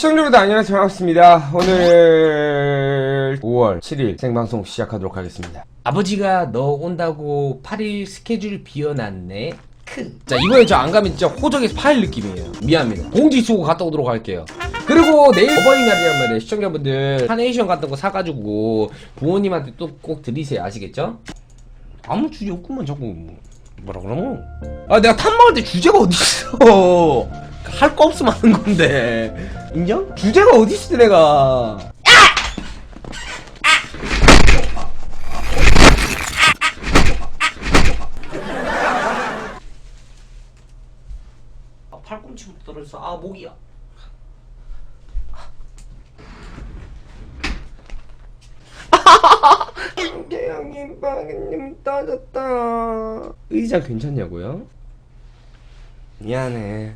시청자분들 안녕하세요 반갑습니다 오늘 5월 7일 생방송 시작하도록 하겠습니다 아버지가 너 온다고 8일 스케줄 비워놨네. 크. 자 이번에 저 안 가면 진짜 호적에서 파일 느낌이에요. 미안합니다. 봉지 쓰고 갔다 오도록 할게요. 그리고 내일 어버이날이란 말이에요. 시청자분들 카네이션 같은 거 사가지고 부모님한테 또 꼭 드리세요. 아시겠죠? 아무 주제 없구만 자꾸 뭐라 그러면 아 내가 탐방할 때 주제가 어딨어 할 거 없으면 하는 건데 인정? 주제가 어딨어 내가 아, 팔꿈치부터 떨어져서 아 목이야. 형님 빵님 떠졌다 의자 괜찮냐고요? 미안해